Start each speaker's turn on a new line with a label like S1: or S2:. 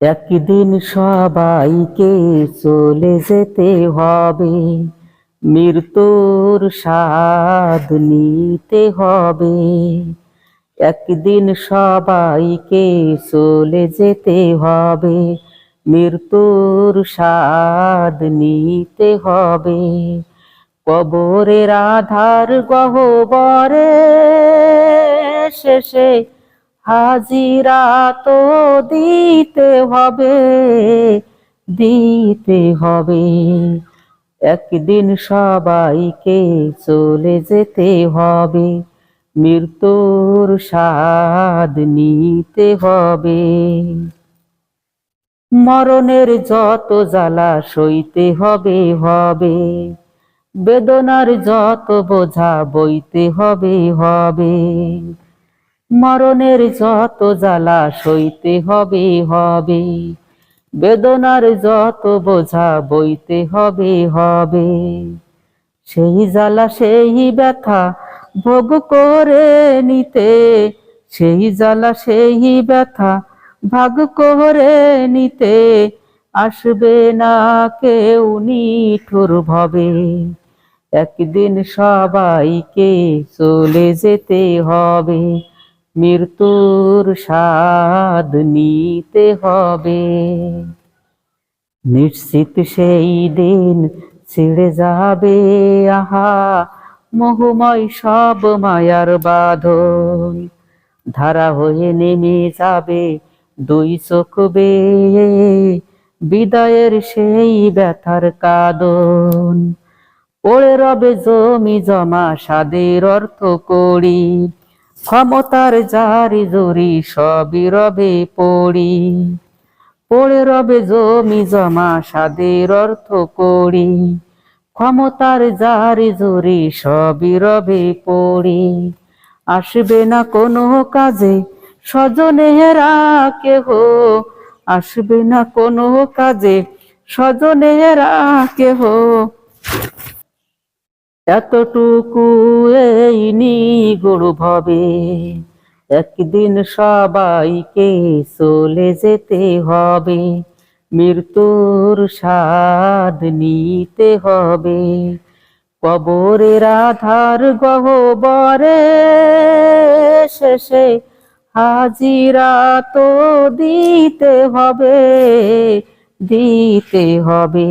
S1: একদিন সবাইকে চলে যেতে হবে, মৃত্যুর স্বাদ নিতে হবে। একদিন সবাইকে চলে যেতে হবে, মৃত্যুর স্বাদ নিতে হবে। কবরের আধার গহবরে শেষে হাজিরা তো দিতে হবে দিতে হবে। একদিন সবাইকে চলে যেতে হবে, মৃত্যুর স্বাদ নিতে হবে। মরণের যত জ্বালা সইতে হবে হবে। বেদনার যত বোঝা বইতে হবে হবে। মরণের যত জ্বালা সইতে হবে হবে। বেদনার যত বোঝা বইতে হবে হবে। সেই জ্বালা, সেই ব্যথা ভোগ করে নিতে, সেই জ্বালা, সেই ব্যথা ভাগ করে নিতে আসবে না কেউ নিঠুর ভবে। একদিন সবাইকে চলে যেতে হবে। মৃত্যুর স্বাদ নিতে হবে। নিশ্চিত সেই দিন ছিঁড়ে যাবে, আহা, মোহময় সব মায়ার বাঁধন। ধারা হয়ে নেমে যাবে দুই চোখ বেয়ে, বিদায়ের সেই ব্যথার কাদন। পড়ে রবে জমি জমা সাদের অর্থ করি ক্ষমতার জারি জরি সবই রবে পড়ি। পড়ে রবে জমি জমা, সাদের অর্থ করি। ক্ষমতার জারি জরি সবই রবে পড়ি। আসবে না কোনো কাজে স্বজনেরা কেহ। আসবে না কোনো কাজে স্বজনেরা কেহ। এতটুকু এই নিগুড় ভবে। একদিন সবাইকে চলে যেতে হবে। মৃত্যুর স্বাদ নিতে হবে। কবরের আধার গহবরে শেষে হাজিরা তো দিতে হবে দিতে হবে।